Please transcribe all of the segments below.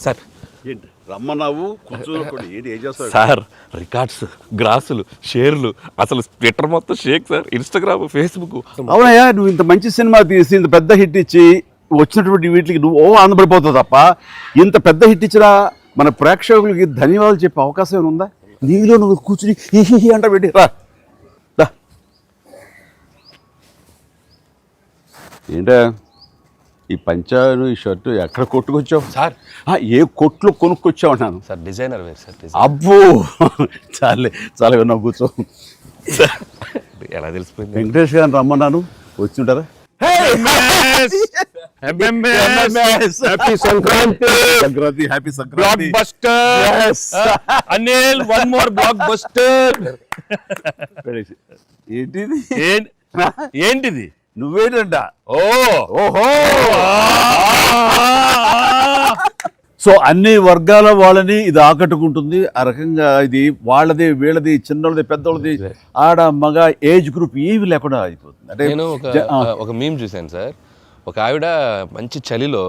Sir. ఏంటి? రమ్మన్నావు sir records గ్రాసులు షేర్లు అసలు ట్విట్టర్ మొత్తం షేక్ సార్. Instagram Facebook. అవునయ్యా నువ్వు ఇంత మంచి సినిమా తీసి ఇంత పెద్ద హిట్ ఇచ్చి వచ్చినటువంటి వీటికి నువ్వు ఓ ఆనందపడిపోతావు తప్ప ఇంత పెద్ద హిట్ ఇచ్చిన మన ప్రేక్షకులకి ధన్యవాదాలు చెప్పే అవకాశం ఏమైనా ఉందా? నీలో నువ్వు కూర్చుని హి హి హి అంట పెట్టి రా. రా. ఏంటా ఈ పంచాను ఈ షర్టు ఎక్కడ కొట్టుకొచ్చావు? సార్. ఆ, ఏ కొట్లు కొనుక్కొచ్చావు అన్నాను. సార్ డిజైనర్ వేరు సార్ అబ్బో! చాలే చాలా విన్నావు కూర్చో. ఎలా తెలిసిపోయింది? వెంకటేష్ గారిని రమ్మన్నాను. వచ్చింటారా? Sankranti happy buster Anil one more blockbuster ఏంటిది? ఏంటిది? నువ్వేంటంట? ఓ! ఓహో! సో అన్ని వర్గాల వాళ్ళని ఇది ఆకట్టుకుంటుంది. ఆ రకంగా ఇది వాళ్ళది వీళ్ళది చిన్నది పెద్దోళ్ళది ఆడ మగ ఏజ్ గ్రూప్ ఏవి లేకుండా అయిపోతుంది. అంటే నేను ఒక ఒక మీమ్ చూశాను సార్. ఒక ఆవిడ మంచి చలిలో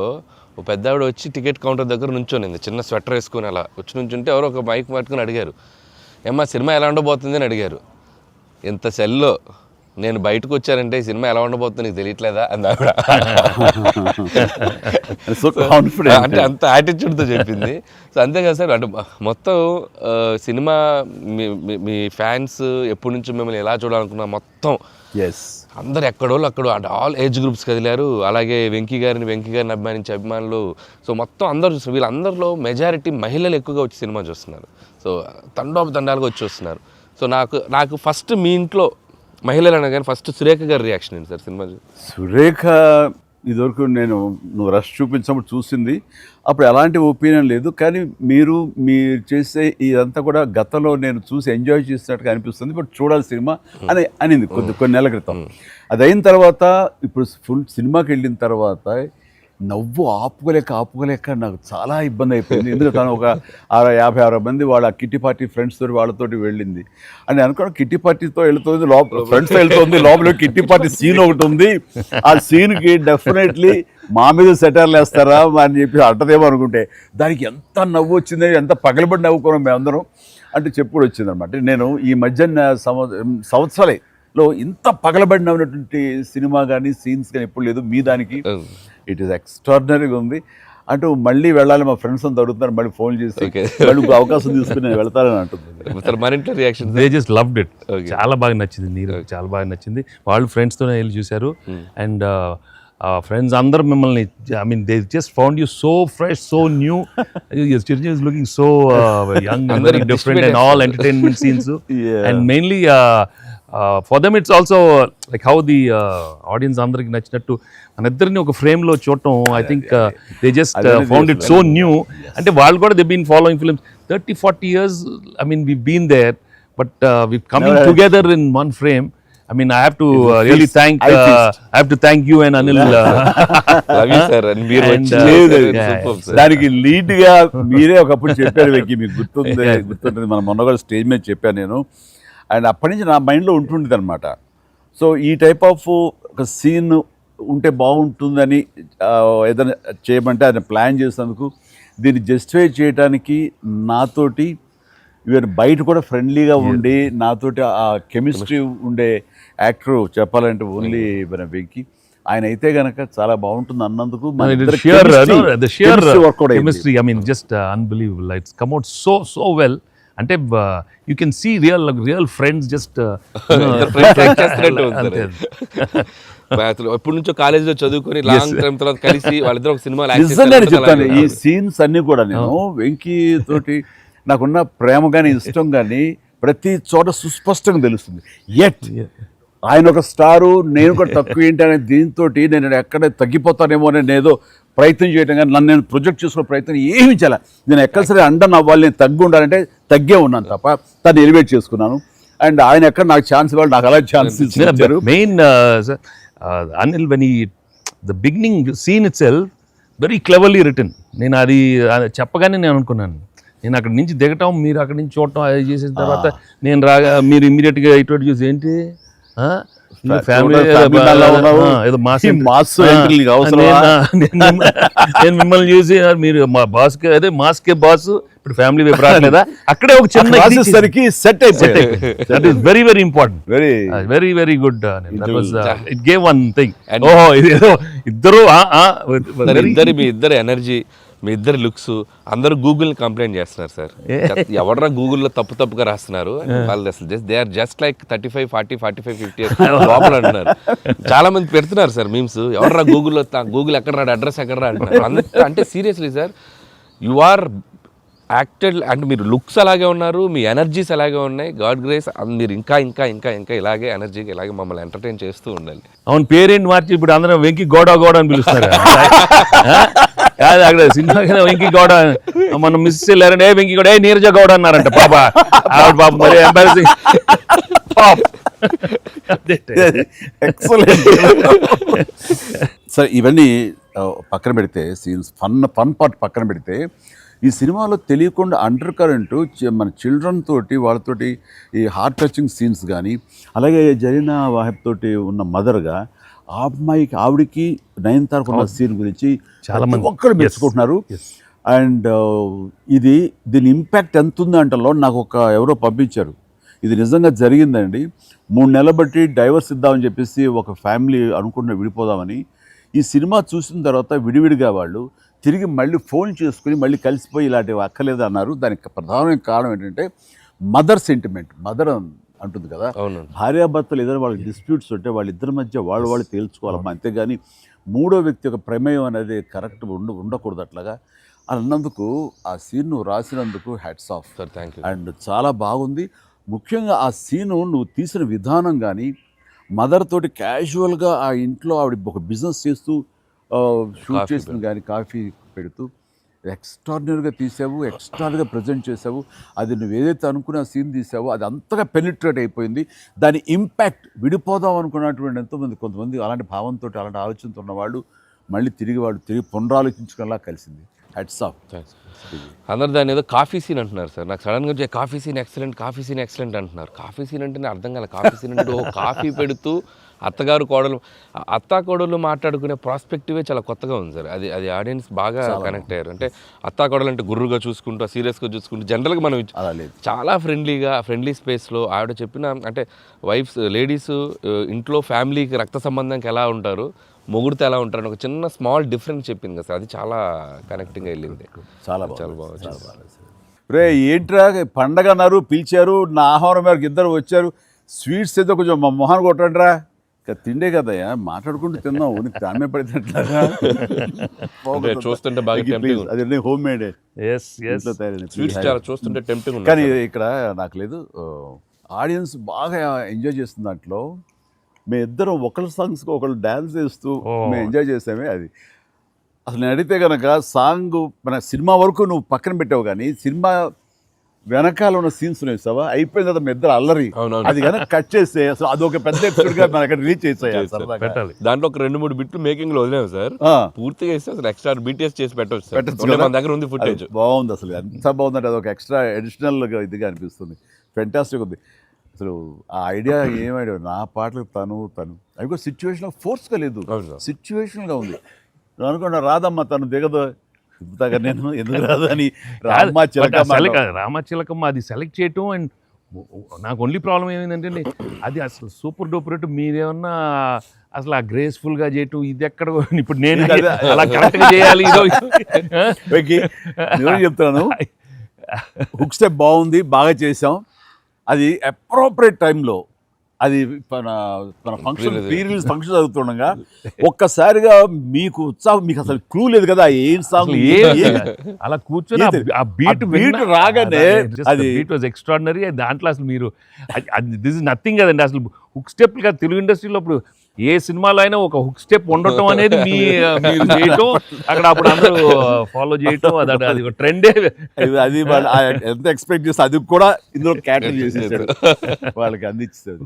ఒక పెద్ద ఆవిడ వచ్చి టికెట్ కౌంటర్ దగ్గర నుంచోనింది. చిన్న స్వెటర్ వేసుకుని అలా వచ్చి నుంచుంటే ఎవరో ఒక మైక్ పట్టుకుని అడిగారు. ఏమ్మా సినిమా ఎలా ఉండబోతుంది అని అడిగారు. ఇంత చలిలో నేను బయటకు వచ్చానంటే సినిమా ఎలా ఉండబోతుంది నీకు తెలియట్లేదా? అని ఆవిడ. అంటే అంత యాటిట్యూడ్తో చెప్పింది. సో అంతేకాదు సార్. అంటే మొత్తం సినిమా మీ మీ- ఫ్యాన్స్ ఎప్పటి నుంచి మిమ్మల్ని ఎలా చూడాలనుకున్నా మొత్తం yes. అందరు ఎక్కడోళ్ళు అక్కడ ఆల్ ఏజ్ గ్రూప్స్ కదిలారు. అలాగే వెంకీ గారిని వెంకీ గారిని అభిమానించే అభిమానులు. సో మొత్తం అందరూ. వీళ్ళందరిలో మెజారిటీ మహిళలు ఎక్కువగా వచ్చి సినిమా చూస్తున్నారు. సో తండోప తండాలుగా వచ్చి వస్తున్నారు. సో నాకు నాకు ఫస్ట్ మీ ఇంట్లో మహిళలు అనగానే ఫస్ట్ సురేఖ గారి రియాక్షన్ ఏంటి సార్ సినిమా సురేఖ ఇదివరకు నేను నువ్వు రష్ చూపించినప్పుడు చూసింది. అప్పుడు ఎలాంటి ఒపీనియన్ లేదు. కానీ మీరు మీరు చేసే ఇదంతా కూడా గతంలో నేను చూసి ఎంజాయ్ చేసినట్టుగా అనిపిస్తుంది. బట్ చూడాలి సినిమా అని అనింది కొద్ది కొన్ని నెలల క్రితం. అది అయిన తర్వాత ఇప్పుడు ఫుల్ సినిమాకి వెళ్ళిన తర్వాత నవ్వు ఆపుకోలేక ఆపుకోలేక నాకు చాలా ఇబ్బంది అయిపోయింది. ఎందుకంటే తను ఒక అరవై యాభై అరవై మంది వాళ్ళ కిట్టి పార్టీ ఫ్రెండ్స్ తోటి వాళ్ళతోటి వెళ్ళింది. అని అనుకోండి కిట్టి పార్టీతో వెళ్తుంది లోపల ఫ్రెండ్స్ వెళ్తుంది లోపల కిట్టి పార్టీ సీన్ ఒకటి ఉంది. ఆ సీన్కి డెఫినెట్లీ మా మీద సెటర్లు వేస్తారా అని చెప్పి అంటదేమో అనుకుంటే దానికి ఎంత నవ్వు వచ్చింది ఎంత పగలబడి నవ్వుకున్నాం మేమందరం అంటే చెప్పుడు వచ్చింది అనమాట నేను ఈ మధ్య సంవత్సరాలే లో ఇంత పగలబడి సినిమా కానీ సీన్స్ కానీ ఎప్పుడు లేదు. మీ దానికి ఇట్ ఈస్ ఎక్స్ట్రాడినరీగా ఉంది అంటూ మళ్ళీ వెళ్ళాలి మా ఫ్రెండ్స్ అంతా అడుగుతున్నారు మళ్ళీ ఫోన్ చేసి ఇంకో అవకాశం తీసుకుని నేను వెళ్తానని అంటుంది. మన ఇంట్లో reaction they just loved it. చాలా బాగా నచ్చింది నీరు చాలా బాగా నచ్చింది. వాళ్ళు friends తోనే వెళ్ళి చూశారు. అండ్ ఫ్రెండ్స్ అందరు మిమ్మల్ని I mean they just found you so fresh so new Chiranjeevi is looking so young different and all entertainment scenes. And mainly for them it's also like how the audience అందరికి నచ్చినట్టు మన ఇద్దరిని ఒక ఫ్రేమ్లో చూడటం I think they just found it so new అంటే వాళ్ళు కూడా they been following films thirty forty years I mean we been there but we coming together in one frame I mean I have to really. Thank I I. Have to thank you and Anil. దానికి లీడ్గా మీరే ఒకప్పుడు చెప్పారు వెక్కి మీకు గుర్తుంది గుర్తుంటుంది. మన మొన్న కూడా స్టేజ్ మీద చెప్పాను నేను. అండ్ అప్పటి నుంచి నా మైండ్లో ఉంటుండేది అనమాట సో ఈ టైప్ ఆఫ్ ఒక సీన్ ఉంటే బాగుంటుందని ఏదైనా చేయమంటే ఆయన ప్లాన్ చేసినందుకు దీన్ని జస్టిఫై చేయడానికి నాతోటి ఈవెన్ బయట కూడా ఫ్రెండ్లీగా ఉండి నాతోటి ఆ కెమిస్ట్రీ ఉండే యాక్టర్ చెప్పాలంటే ఓన్లీ మన వెంకి. ఆయన అయితే గనక చాలా బాగుంటుంది అన్నందుకు మన ఇద్దరి sheer, chemistry- no, the sheer chemistry workout అయింది. అంటే you can see real real friends just ఎప్పటి నుంచో కాలేజీలో చదువుకొని లాంగ్ టైం తర్వాత కలిసి వాళ్ళిద్దరు ఒక సినిమా చెప్తాను. ఈ సీన్స్ అన్ని కూడా నేను వెంకీ తోటి నాకున్న ప్రేమ కానీ ఇష్టం కానీ ప్రతి చోట సుస్పష్టంగా తెలుస్తుంది. ఎట్ ఆయన ఒక స్టారు నేను కూడా తక్కువ ఏంటి అనే దీంతో నేను ఎక్కడ తగ్గిపోతానేమో అని ఏదో ప్రయత్నం చేయడం కానీ నన్ను నేను ప్రొజెక్ట్ చేసుకునే ప్రయత్నం ఏమి చేయాలి. నేను ఎక్కడ సరే అండర్ అవ్వాలి నేను తగ్గి ఉండాలంటే తగ్గే ఉన్నాను తప్ప తను ఎలివేట్ చేసుకున్నాను. అండ్ ఆయన ఎక్కడ నాకు ఛాన్స్ ఇవ్వాలి నాకు అలా ఛాన్స్ ఇచ్చారు. మెయిన్ అనిల్ వెన్ ఈ the beginning scene it sell very cleverly return నేను అది చెప్పగానే నేను అనుకున్నాను. నేను అక్కడి నుంచి దిగటం మీరు అక్కడి నుంచి చూడటం అది చేసిన తర్వాత నేను రాగా మీరు ఇమ్మీడియట్గా ఇటువంటి చూసి ఏంటి? నేను మిమ్మల్ని చూసి "ఆ, మీరు మా బాస్కి అదే మాస్ కే బాస్ ఇప్పుడు ఫ్యామిలీ వైపు రావట్లేదా? అక్కడే ఒక చిన్న రాసేసరికి సెట్ అయిపోయింది. That is very very important very very very good it gave one thing ఓహో ఇది ఏదో ఇద్దరు మీ ఇద్దరు ఎనర్జీ మీ ఇద్దరు లుక్స్ అందరూ గూగుల్ కంప్లైంట్ చేస్తున్నారు సార్. ఎవడరా గూగుల్లో తప్పు తప్పుగా రాస్తున్నారు? వాళ్ళు అసలు just they are just like thirty five forty forty five fifty లోపల అంటున్నారు. చాలా మంది పెడుతున్నారు సార్ మీమ్స్ ఎవడరా గూగుల్లో గూగుల్ ఎక్కడ రాడు అడ్రస్ ఎక్కడ రా అంటున్నారు అంటే seriously sir you are acted అంటే మీరు లుక్స్ అలాగే ఉన్నారు మీ ఎనర్జీస్ అలాగే ఉన్నాయి. గాడ్ గ్రేస్ మీరు ఇంకా ఇంకా ఇంకా ఇంకా ఇలాగే ఎనర్జీకి ఇలాగే మమ్మల్ని ఎంటర్టైన్ చేస్తూ ఉండాలి అవును పేరేంటి మార్చి? ఇప్పుడు అందరం వెంకి గౌడ గౌడ అని పిలుస్తారు? కాదు అక్కడ సినిమా కదా వెంకి గౌడ మనం మిస్ వెళ్ళారంటే ఏ వెంకి గౌడ ఏ నీరజ గౌడ అన్నారంట. పాప. ఆవిడ పాప మరి ఎంబారసింగ్ సరే ఇవన్నీ పక్కన పెడితే సీన్స్ ఫన్ ఫన్ పార్ట్ పక్కన పెడితే ఈ సినిమాలో తెలియకుండా అండర్ కరెంటు మన చిల్డ్రన్ తోటి వాళ్ళతోటి ఈ హార్ట్ టచింగ్ సీన్స్ కానీ అలాగే జరీనా వాహెబ్ తోటి ఉన్న మదర్గా ఆ అమ్మాయికి ఆవిడికి నయనతారకు ఉన్న సీన్ గురించి చాలా మంది- ఒక్కరు. మెచ్చుకుంటున్నారు. అండ్ ఇది దీని ఇంపాక్ట్ ఎంత ఉంది అంటలో నాకు ఒక ఎవరో పంపించారు. ఇది నిజంగా జరిగిందండి. మూడు నెలల బట్టి డైవర్స్ ఇద్దామని చెప్పేసి ఒక ఫ్యామిలీ అనుకున్న విడిపోదామని. ఈ సినిమా చూసిన తర్వాత విడివిడిగా వాళ్ళు తిరిగి మళ్ళీ ఫోన్ చేసుకుని మళ్ళీ కలిసిపోయి ఇలాంటివి అక్కర్లేదు అన్నారు. దానికి ప్రధానమైన కారణం ఏంటంటే మదర్ సెంటిమెంట్ మదర్ అంటుంది కదా. భార్యాభర్తలు ఏదైనా వాళ్ళకి డిస్ప్యూట్స్ ఉంటే వాళ్ళిద్దరి మధ్య వాళ్ళు వాళ్ళు తేల్చుకోవాలమ్మా. అంతేగాని మూడో వ్యక్తి యొక్క ప్రమేయం అనేది కరెక్ట్ ఉండ ఉండకూడదు అట్లాగా. అని అన్నందుకు ఆ సీన్ నువ్వు రాసినందుకు hats off sir thank you and చాలా బాగుంది. ముఖ్యంగా ఆ సీను నువ్వు తీసిన విధానం కానీ మదర్ తోటి క్యాజువల్గా ఆ ఇంట్లో ఆవిడ ఒక బిజినెస్ చేస్తూ షూట్ చేసిన కానీ కాఫీ పెడుతూ ఎక్స్ట్రాడినరీగా తీసావు ఎక్స్ట్రాడినరీగా ప్రజెంట్ చేసావు. అది నువ్వు ఏదైతే అనుకున్న సీన్ తీసావో అది అంతగా పెనిట్రేట్ అయిపోయింది. దాని ఇంపాక్ట్ విడిపోదాం అనుకున్నటువంటి ఎంతోమంది కొంతమంది అలాంటి భావంతో అలాంటి ఆలోచనతో ఉన్నవాళ్ళు మళ్ళీ తిరిగి వాళ్ళు తిరిగి పునరాలోచించుకునేలా కలిసింది. హెడ్స్ ఆఫ్ అందరు దాని ఏదో కాఫీ సీన్ అంటున్నారు సార్. నాకు సడన్గా వచ్చే coffee scene excellent coffee scene excellent అంటున్నారు. కాఫీ సీన్ అంటే అర్థం కాలే కాఫీ సీన్ అంటే ఓ కాఫీ పెడుతూ అత్తగారు కోడలు అత్త కోడలు మాట్లాడుకునే ప్రాస్పెక్టివే చాలా కొత్తగా ఉంది సార్. అది అది ఆడియన్స్ బాగా కనెక్ట్ అయ్యారు. అంటే అత్తా కోడలు అంటే గుర్రుగా చూసుకుంటూ సీరియస్గా చూసుకుంటూ జనరల్గా మనం చాలా ఫ్రెండ్లీగా ఫ్రెండ్లీ స్పేస్లో ఆవిడ చెప్పిన అంటే వైఫ్స్ లేడీస్ ఇంట్లో ఫ్యామిలీకి రక్త సంబంధంకి ఎలా ఉంటారు మొగుడితో ఎలా ఉంటారు అని ఒక చిన్న స్మాల్ డిఫరెన్స్ చెప్పింది కదా సార్. అది చాలా కనెక్టింగ్ వెళ్ళింది. చాలా చాలా బాగుంది. బాగా రే ఏంట్రా పండగ అన్నారు పిలిచారు నా ఆహారం మేరకు ఇద్దరు వచ్చారు. స్వీట్స్ ఏదో కొంచెం మా మొహాన్ని కొట్టండిరా. ఇక తిండే కదయ్యా? మాట్లాడుకుంటూ తిన్నాం నీకు పడినట్లాగా. అంటే చూస్తుంటే బాగా. అది హోమ్ మేడ్ చూస్తుంటే టెంప్టింగ్ కానీ ఇక్కడ నాకు లేదు. ఆడియన్స్ బాగా ఎంజాయ్ చేస్తున్న దాంట్లో. మేము ఇద్దరం ఒకళ్ళ సాంగ్స్కి ఒకళ్ళు డ్యాన్స్ చేస్తూ. మేము ఎంజాయ్ చేసామే అది. అసలు నేను అడిగితే కనుక సాంగ్ మన సినిమా వరకు నువ్వు పక్కన పెట్టావు కానీ సినిమా వెనకాల ఉన్న సీన్స్ వేసావా అయిపోయిన తర్వాత మీ ఇద్దరు అల్లరి. అది కనుక కట్ చేస్తే అసలు అదొక పెద్ద ఎపిసోడ్గా మనకి రిలీజ్ చేసేయాలి సరదాగా. పెట్టాలి. దాంట్లో ఒక రెండు మూడు బిట్లు మేకింగ్లో వదిలేము సార్. పూర్తిగా ఇస్తే అసలు ఎక్స్ట్రా బీటీఎస్ చేసి పెట్టవచ్చు సార్. పెట్టొచ్చు? మన దగ్గర ఉంది ఫుటేజ్ బాగుంది అసలు. ఎంత బాగుందంటే అదొక ఎక్స్ట్రా అడిషనల్గా ఇదిగా అనిపిస్తుంది. ఫెంటాస్టిక్ ఉంది. అసలు ఆ ఐడియా ఏం ఐడియా నా పాటలు తను తను. అవి కూడా సిచ్యువేషన్ ఫోర్స్గా లేదు. సిచ్యువేషన్గా ఉంది. అనుకున్నా రాదమ్మా తను దిగదు. చెప్తాగా నేను ఎందుకు రాదు అని రామ్మ చిలకమ్మ అది సెలెక్ట్ చేయటం అండ్ నాకు ఓన్లీ ప్రాబ్లం ఏమైందంటే అది అసలు సూపర్ డూపర్ మీరేమన్నా అసలు ఆ గ్రేస్ఫుల్గా చేయటం ఇది ఎక్కడ ఇప్పుడు నేను. అలా కరెక్ట్గా చేయాలి నేను చెప్తున్నాను. హుక్ స్టెప్ బాగుంది బాగా చేసాం అది అప్రోప్రియట్ టైంలో అది మన మన function Pre-release. Pre release function జరుగుతుండగా ఒక్కసారిగా మీకు ఉత్సాహం మీకు అసలు క్లూ లేదు కదా ఏం సాంగ్ అలా కూర్చొని ఆ- బీట్ beat రాగానే అది- బీట్ వాజ్ ఎక్స్ట్రాడినరీ దాంట్లో అసలు మీరు దిస్ ఇస్ నథింగ్ కదండి. అసలు హుక్ స్టెప్ కదా. తెలుగు ఇండస్ట్రీలో ఇప్పుడు ఏ సినిమాలో అయినా ఒక హుక్ స్టెప్ ఉండటం అనేది మీ మీరు చేయటం అక్కడ అప్పుడు అందరూ ఫాలో చేయటం అది అది ఒక ట్రెండే అది- ఎంత ఎక్స్పెక్ట్ చేస్తే అది కూడా ఇందులో క్యాటర్ చేసేసాడు. వాళ్ళకి అందించాడు